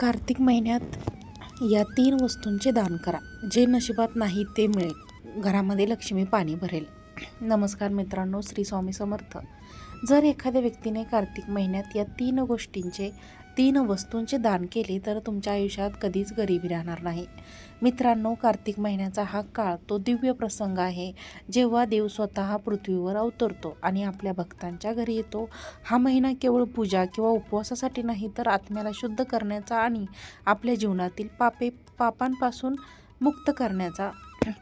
कार्तिक महिन्यात या तीन वस्तूंचे दान करा. जे नशिबात नाही ते मिळेल. घरामध्ये लक्ष्मी पाणी भरेल. नमस्कार मित्रांनो श्री स्वामी समर्थ. जर एखाद्या व्यक्तीने कार्तिक महिन्यात या तीन गोष्टींचे तीन वस्तूंचे दान केले तर तुमच्या आयुष्यात कधीच गरिबी राहणार नाही. मित्रांनो कार्तिक महिन्याचा हा काळ तो दिव्य प्रसंग आहे. जेव्हा देव स्वतः पृथ्वीवर अवतरतो आणि आपल्या भक्तांच्या घरी येतो हा महिना केवळ पूजा किंवा उपवासासाठी नाही तर आत्म्याला शुद्ध करण्याचा आणि आपल्या जीवनातील पापे पापांपासून मुक्त करण्याचा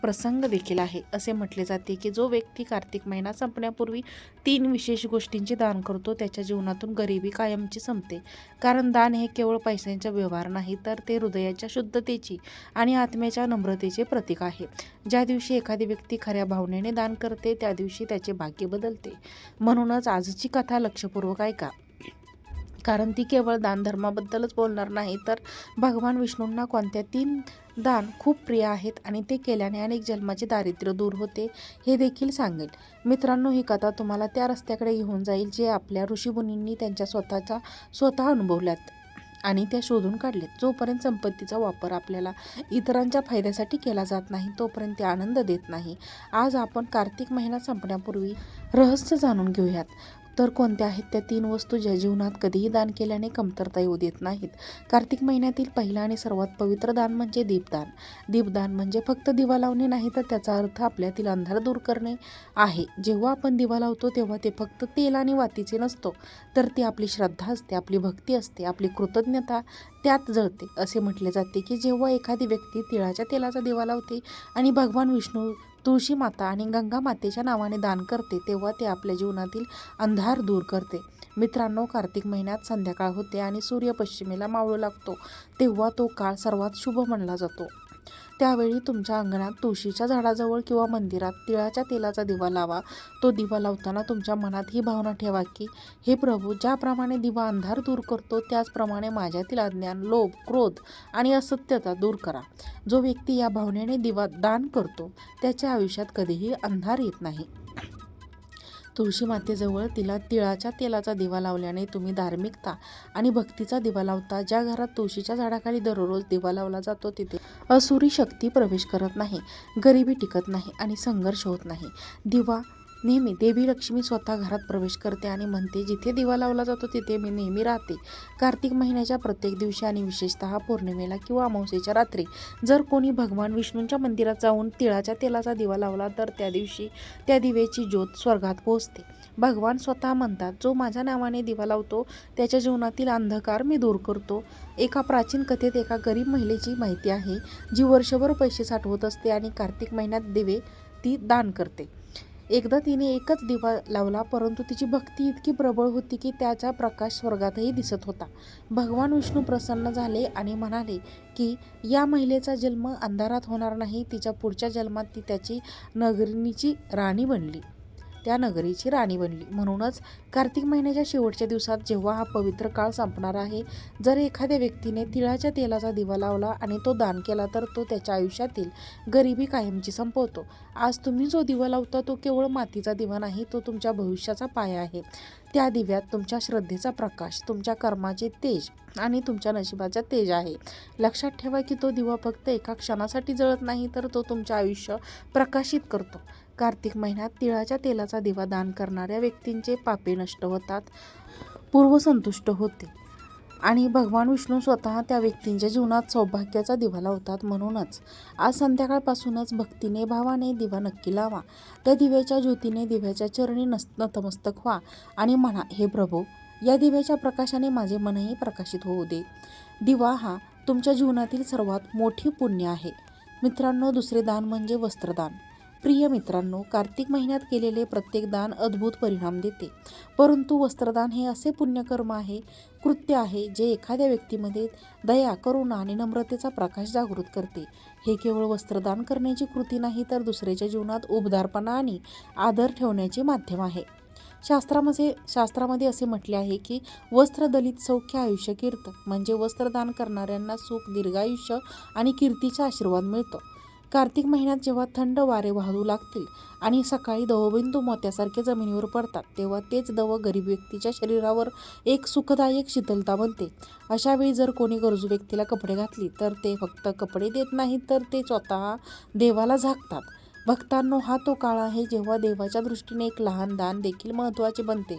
प्रसंग देखील आहे. असे म्हटले जाते की जो व्यक्ती कार्तिक महिना संपण्यापूर्वी तीन विशेष गोष्टींचे दान करतो त्याच्या जीवनातून गरिबी कायमची संपते. कारण दान हे केवळ पैशांचा व्यवहार नाही तर ते हृदयाच्या शुद्धतेची आणि आत्म्याच्या नम्रतेचे प्रतीक आहे. ज्या दिवशी एखादी व्यक्ती खऱ्या भावनेने दान करते त्या दिवशी त्याचे भाग्य बदलते. म्हणूनच आजची कथा लक्षपूर्वक ऐका. कारण ती केवळ दानधर्माबद्दलच बोलणार नाही तर भगवान विष्णूंना कोणत्या तीन दान खूप प्रिय आहेत आणि ते केल्याने अनेक जन्माचे दारिद्र्य दूर होते हे देखील सांगेल. मित्रांनो ही कथा तुम्हाला त्या रस्त्याकडे घेऊन जाईल जे आपल्या ऋषीमुनींनी त्यांच्या स्वतःचा स्वतः अनुभवल्यात आणि त्या शोधून काढलेत जोपर्यंत संपत्तीचा वापर आपल्याला इतरांच्या फायद्यासाठी केला जात नाही तोपर्यंत ते आनंद देत नाही. आज आपण कार्तिक महिना संपण्यापूर्वी रहस्य जाणून घेऊयात. तर कोणत्या आहेत? त्या तीन वस्तू ज्या जीवनात कधीही दान केल्याने कमतरता येऊ देत नाहीत. कार्तिक महिन्यातील पहिला आणि सर्वात पवित्र दान म्हणजे दीपदान. दीपदान म्हणजे फक्त दिवा लावणे नाही तर त्याचा अर्थ आपल्यातील अंधार दूर करणे आहे. जेव्हा आपण दिवा लावतो तेव्हा ते फक्त तेल आणि वातीचे नसतो. तर ती आपली श्रद्धा असते आपली भक्ती असते आपली कृतज्ञता त्यात जळते. असे म्हटले जाते की जेव्हा एखादी व्यक्ती तिळाच्या तेलाचा दिवा लावते आणि भगवान विष्णू तुळशी माता आणि गंगा मातेच्या नावाने दान करते तेव्हा ते आपल्या जीवनातील अंधार दूर करते. मित्रांनो कार्तिक महिन्यात संध्याकाळ होते आणि सूर्य पश्चिमेला मावळू लागतो. तेव्हा तो काळ सर्वात शुभ मानला जातो. त्यावेळी तुमच्या अंगणात तुळशीच्या झाडाजवळ किंवा मंदिरात तिळाच्या तेलाचा दिवा लावा. तो दिवा लावताना तुमच्या मनात ही भावना ठेवा की हे प्रभू ज्याप्रमाणे दिवा अंधार दूर करतो त्याचप्रमाणे माझ्यातील अज्ञान लोभ क्रोध आणि असत्यता दूर करा. जो व्यक्ती या भावनेने दिवा दान करतो त्याच्या आयुष्यात कधीही अंधार येत नाही. तुळशी मातेजवळ तिला तिळाच्या तेलाचा दिवा लावल्याने तुम्ही धार्मिकता आणि भक्तीचा दिवा लावता. ज्या घरात तुळशीच्या झाडाखाली दररोज दिवा लावला जातो तिथे असुरी शक्ती प्रवेश करत नाही गरिबी टिकत नाही आणि संघर्ष होत नाही. दिवा नेहमी देवी लक्ष्मी स्वतः घरात प्रवेश करते आणि म्हणते जिथे दिवा लावला जातो तिथे मी नेहमी राहते. कार्तिक महिन्याच्या प्रत्येक दिवशी आणि विशेषतः पौर्णिमेला किंवा अमावस्येच्या रात्री जर कोणी भगवान विष्णूंच्या मंदिरात जाऊन तिळाच्या तेलाचा दिवा लावला तर त्या दिवशी त्या दिव्याची ज्योत स्वर्गात पोहोचते. भगवान स्वतः म्हणतात जो माझ्या नावाने दिवा लावतो त्याच्या जीवनातील अंधकार मी दूर करतो. एका प्राचीन कथेत एका गरीब महिलेची माहिती आहे जी वर्षभर पैसे साठवत असते आणि कार्तिक महिन्यात दिवे ती दान करते. एकदा तिने एकच दिवा लावला परंतु तिची भक्ती इतकी प्रबळ होती की त्याचा प्रकाश स्वर्गातही दिसत होता. भगवान विष्णू प्रसन्न झाले आणि म्हणाले की या महिलेचा जन्म अंधारात होणार नाही तिच्या पुढच्या जन्मात ती त्याची नगरिणीची राणी बनली. त्या नगरीची राणी बनली. म्हणूनच कार्तिक महिन्याच्या शेवटच्या दिवसात जेव्हा हा पवित्र काळ संपणार आहे जर एखाद्या व्यक्तीने तिळाच्या तेलाचा दिवा लावला आणि तो दान केला तर तो त्याच्या आयुष्यातील गरिबी कायमची संपवतो. आज तुम्ही जो दिवा लावता तो केवळ मातीचा दिवा नाही तो तुमच्या भविष्याचा पाया आहे. त्या दिव्यात तुमच्या श्रद्धेचा प्रकाश तुमच्या कर्माचे तेज आणि तुमच्या नशिबाचा तेज आहे. लक्षात ठेवा की तो दिवा फक्त एका क्षणासाठी जळत नाही तर तो तुमचे आयुष्य प्रकाशित करतो. कार्तिक महिन्यात तिळाच्या तेलाचा दिवा दान करणाऱ्या व्यक्तींचे पापे नष्ट होतात पूर्वसंतुष्ट होते. आणि भगवान विष्णू स्वतः त्या व्यक्तींच्या जीवनात सौभाग्याचा दिवा लावतात म्हणूनच आज संध्याकाळपासूनच भक्तीने भावाने दिवा नक्की लावा. त्या दिव्याच्या ज्योतीने दिव्याच्या चरणी नस नतमस्तक व्हा आणि म्हणा हे प्रभू या दिव्याच्या प्रकाशाने माझे मनही प्रकाशित होऊ दे. दिवा हा तुमच्या जीवनातील सर्वात मोठी पुण्य आहे. मित्रांनो दुसरे दान म्हणजे वस्त्रदान. प्रिय मित्रांनो कार्तिक महिन्यात केलेले प्रत्येक दान अद्भुत परिणाम देते. परंतु वस्त्रदान हे असे पुण्यकर्म आहे कृत्य आहे जे एखाद्या व्यक्तीमध्ये दया करुणा आणि नम्रतेचा प्रकाश जागृत करते. हे केवळ वस्त्रदान करण्याची कृती नाही तर दुसऱ्याच्या जीवनात उबदारपणा आणि आदर ठेवण्याचे माध्यम आहे. शास्त्रामध्ये शास्त्रामध्ये असे म्हटले आहे की वस्त्र दलित सौख्य आयुष्य कीर्त म्हणजे वस्त्रदान करणाऱ्यांना सुख दीर्घायुष्य आणि कीर्तीचा आशीर्वाद मिळतो. कार्तिक महिन्यात जेव्हा थंड वारे वाहू लागतील आणि सकाळी दवबिंदू मोत्यासारखे जमिनीवर पडतात तेव्हा तेच दव गरीब व्यक्तीच्या शरीरावर एक सुखदायक शीतलता बनते. अशा वेळी जर कोणी गरजू व्यक्तीला कपडे घातली तर ते फक्त कपडे देत नाहीत तर ते स्वतः देवाला झाकतात. भक्तांनो हा तो काळ आहे जेव्हा देवाच्या दृष्टीने एक लहान दान देखील महत्त्वाचे बनते.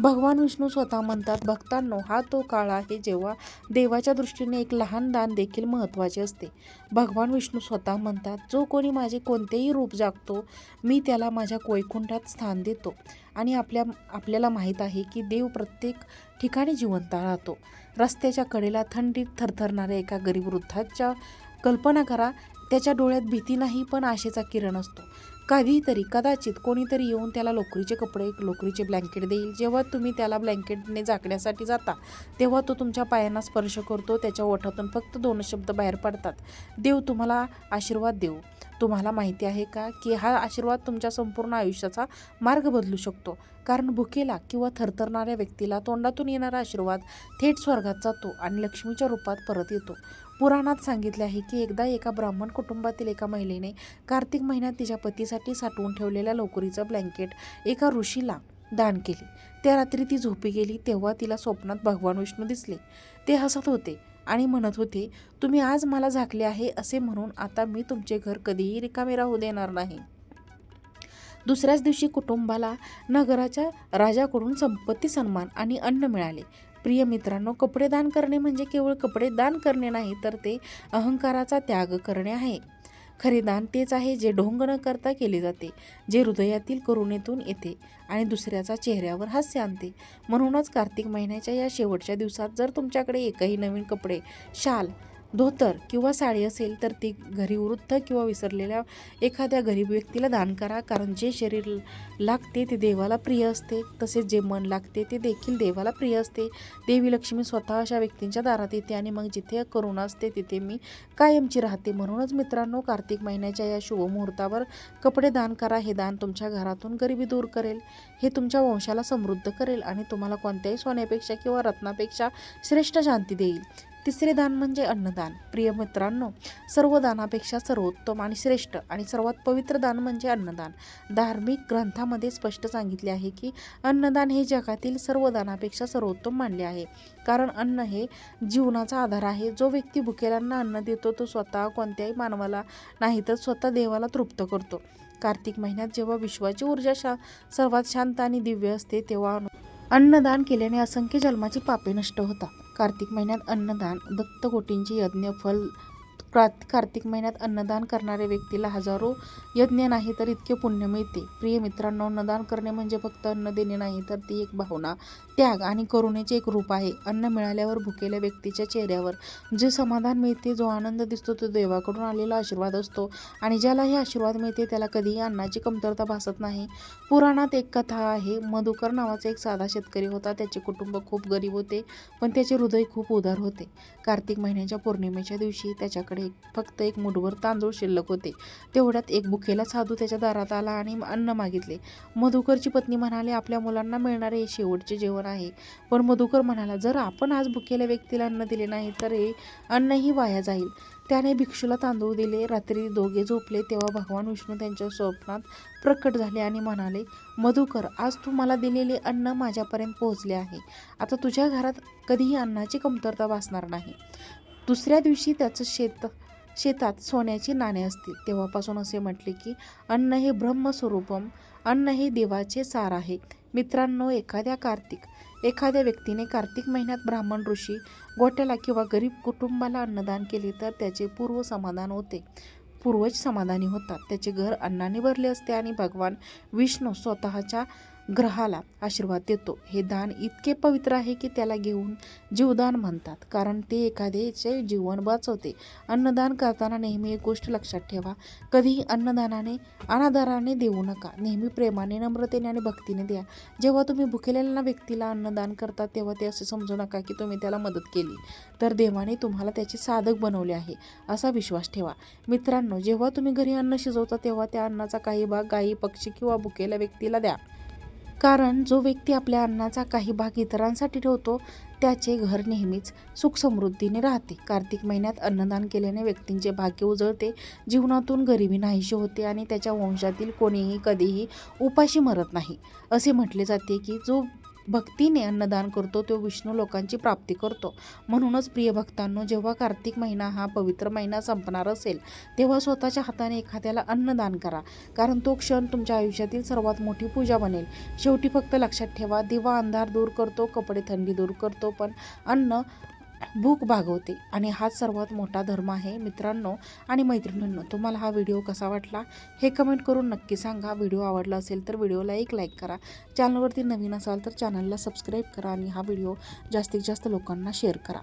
भगवान विष्णू स्वतः म्हणतात भक्तांनो हा तो काळ आहे जेव्हा देवाच्या दृष्टीने एक लहान दान देखील महत्त्वाचे असते. भगवान विष्णू स्वतः म्हणतात जो कोणी माझे कोणतेही रूप जागतो मी त्याला माझ्या वैकुंठात स्थान देतो आणि आपल्या आपल्याला माहीत आहे की देव प्रत्येक ठिकाणी जिवंत राहतो. रस्त्याच्या कडेला थंडीत थरथरणाऱ्या एका गरीब वृद्धाच्या कल्पना करा त्याच्या डोळ्यात भीती नाही पण आशेचा किरण असतो. कधीतरी कदाचित कोणीतरी येऊन त्याला लोकरीचे कपडे लोकरीचे ब्लँकेट देईल. जेव्हा तुम्ही त्याला ब्लँकेटने झाकण्यासाठी जाता तेव्हा तो तुमच्या पायांना स्पर्श करतो. त्याच्या ओठातून फक्त दोन शब्द बाहेर पडतात. देव तुम्हाला आशीर्वाद देऊ. तुम्हाला माहिती आहे का की हा आशीर्वाद तुमच्या संपूर्ण आयुष्याचा मार्ग बदलू शकतो. कारण भुकेला किंवा थरथरणाऱ्या व्यक्तीला तोंडातून येणारा आशीर्वाद थेट स्वर्गात जातो आणि लक्ष्मीच्या रूपात परत येतो. पुराणात सांगितले आहे की एकदा एका ब्राह्मण कुटुंबातील एका महिलेने कार्तिक महिन्यात तिच्या पतीसाठी साठवून ठेवलेल्या लोकरीचं ब्लँकेट एका ऋषीला दान केले. त्या रात्री ती झोपी गेली तेव्हा तिला स्वप्नात भगवान विष्णू दिसले. ते हसत होते. आणि म्हणत होते तुम्ही आज मला झाकले आहे असे म्हणून आता मी तुमचे घर कधीही रिकामे राहू देणार नाही. दुसऱ्याच दिवशी कुटुंबाला नगराच्या राजाकडून संपत्ती सन्मान आणि अन्न मिळाले. प्रिय मित्रांनो कपडे दान करणे म्हणजे केवळ कपडे दान करणे नाही तर ते अहंकाराचा त्याग करणे आहे. खरे दान तेच आहे जे ढोंग न करता केले जाते जे हृदयातील करुणेतून येते आणि दुसऱ्याचा चेहऱ्यावर हास्य आणते. म्हणूनच कार्तिक महिन्याच्या या शेवटच्या दिवसात जर तुमच्याकडे एकही नवीन कपडे शाल धोतर किंवा साडी असेल तर ती घरी वृद्ध किंवा विसरलेल्या एखाद्या गरीब व्यक्तीला दान करा. कारण जे शरीर लागते ते देवाला प्रिय असते. तसेच जे मन लागते ते देखील देवाला प्रिय असते. देवी लक्ष्मी स्वतः अशा व्यक्तींच्या दारात येते आणि मग जिथे करुणा असते तिथे मी कायमची राहते. म्हणूनच मित्रांनो कार्तिक महिन्याच्या या शुभमुहूर्तावर कपडे दान करा. हे दान तुमच्या घरातून गरिबी दूर करेल. हे तुमच्या वंशाला समृद्ध करेल आणि तुम्हाला कोणत्याही सोन्यापेक्षा किंवा रत्नापेक्षा श्रेष्ठ शांती देईल. तिसरे दान म्हणजे अन्नदान. प्रिय मित्रांनो सर्व दानापेक्षा सर्वोत्तम आणि श्रेष्ठ आणि सर्वात पवित्र दान म्हणजे अन्नदान. धार्मिक ग्रंथामध्ये स्पष्ट सांगितले आहे की अन्नदान हे जगातील सर्व दानापेक्षा सर्वोत्तम मानले आहे. कारण अन्न हे जीवनाचा आधार आहे. जो व्यक्ती भुकेल्यांना अन्न देतो तो स्वतः कोणत्याही मानवाला नाही तर स्वतः देवाला तृप्त करतो. कार्तिक महिन्यात जेव्हा विश्वाची ऊर्जा शा सर्वात शांत आणि दिव्य असते तेव्हा अन्नदान केल्याने असंख्य जन्माची पापे नष्ट होतात. कार्तिक महिन्यात अन्नदान दत्तकोटींचे यज्ञ फल प्रात कार्तिक महिन्यात अन्नदान करणाऱ्या व्यक्तीला हजारो यज्ञ नाही तर इतके पुण्य मिळते. प्रिय मित्रांनो अन्नदान करणे म्हणजे फक्त अन्न देणे नाही तर ती एक भावना त्याग आणि करुणेचे एक रूप आहे. अन्न मिळाल्यावर भुकेल्या व्यक्तीच्या चेहऱ्यावर जे समाधान मिळते जो आनंद दिसतो तो देवाकडून आलेला आशीर्वाद असतो आणि ज्याला हे आशीर्वाद मिळते त्याला कधीही अन्नाची कमतरता भासत नाही. पुराणात एक कथा आहे मधुकर नावाचा एक साधा शेतकरी होता. त्याचे कुटुंब खूप गरीब होते पण त्याचे हृदय खूप उदार होते. कार्तिक महिन्याच्या पौर्णिमेच्या दिवशी त्याच्याकडे एक फक्त एक मुठभर तांदूळ शिल्लक होते. तेवढ्यात एक भुकेला साधू त्याच्या दारात आला आणि अन्न मागितले. मधुकरची पत्नी म्हणाले आपल्या मुलांना मिळणारे हे शेवटचे जेवण आहे. पण मधुकर म्हणाला जर आपण आज भुकेल्या व्यक्तीला अन्न दिले नाही तर हे अन्नही वाया जाईल त्याने भिक्षूला तांदूळ दिले. रात्री दोघे झोपले. तेव्हा भगवान विष्णू त्यांच्या स्वप्नात प्रकट झाले आणि म्हणाले मधुकर आज तू मला दिलेले अन्न माझ्यापर्यंत पोहोचले आहे. आता तुझ्या घरात कधीही अन्नाची कमतरता भासणार नाही. दुसऱ्या दिवशी त्याचं शेत शेतात सोन्याची नाणे असतील. तेव्हापासून असे म्हटले की अन्न हे ब्रह्मस्वरूपम अन्न हे देवाचे सार आहे. मित्रांनो एखाद्या कार्तिक एखाद्या व्यक्तीने कार्तिक महिन्यात ब्राह्मण ऋषी गोट्याला किंवा गरीब कुटुंबाला अन्नदान केले तर त्याचे पूर्व समाधान होते. पूर्वज समाधानी होतात. त्याचे घर अन्नाने भरले असते आणि भगवान विष्णू स्वतःच्या ग्रहाला आशीर्वाद देतो. हे दान इतके पवित्र आहे की त्याला घेऊन जीवदान म्हणतात. कारण ते एखाद्याचे जीवन वाचवते. अन्नदान करताना नेहमी एक गोष्ट लक्षात ठेवा. कधीही अन्नदानाने अनादाराने देऊ नका. नेहमी प्रेमाने नम्रतेने आणि भक्तीने द्या. जेव्हा तुम्ही भुकेलेल्या व्यक्तीला अन्नदान करता तेव्हा ते असे समजू नका की तुम्ही त्याला मदत केली. तर देवाने तुम्हाला त्याचे साधक बनवले आहे असा विश्वास ठेवा. मित्रांनो जेव्हा तुम्ही घरी अन्न शिजवता तेव्हा त्या अन्नाचा काही भाग गायी पक्षी किंवा भुकेल्या व्यक्तीला द्या. कारण जो व्यक्ती आपल्या अन्नाचा काही भाग इतरांसाठी ठेवतो त्याचे घर नेहमीच सुखसमृद्धीने राहते. कार्तिक महिन्यात अन्नदान केल्याने व्यक्तींचे भाग्य उजळते जीवनातून गरिबी नाहीशी होते आणि त्याच्या वंशातील कोणीही कधीही उपाशी मरत नाही. असे म्हटले जाते की जो भक्तीने अन्नदान करतो तो विष्णू लोकांची प्राप्ती करतो. म्हणूनच प्रिय भक्तांनो जेव्हा कार्तिक महिना हा पवित्र महिना संपणार असेल तेव्हा स्वतःच्या हाताने एखाद्याला अन्नदान करा. कारण तो क्षण तुमच्या आयुष्यातील सर्वात मोठी पूजा बनेल. शेवटी फक्त लक्षात ठेवा दिवा अंधार दूर करतो कपडे थंडी दूर करतो पण अन्न भूक भागवते. आणि हाच सर्वात मोठा धर्म आहे मित्रांनो आणि मैत्रिणींनो तुम्हाला हा व्हिडिओ कसा वाटला हे कमेंट करून नक्की सांगा. व्हिडिओ आवडला असेल तर व्हिडिओला एक लाईक करा. चॅनलवरती नवीन असाल तर चॅनलला सबस्क्राईब करा आणि हा व्हिडिओ जास्तीत जास्त लोकांना शेअर करा.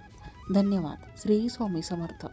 धन्यवाद. श्री स्वामी समर्थ.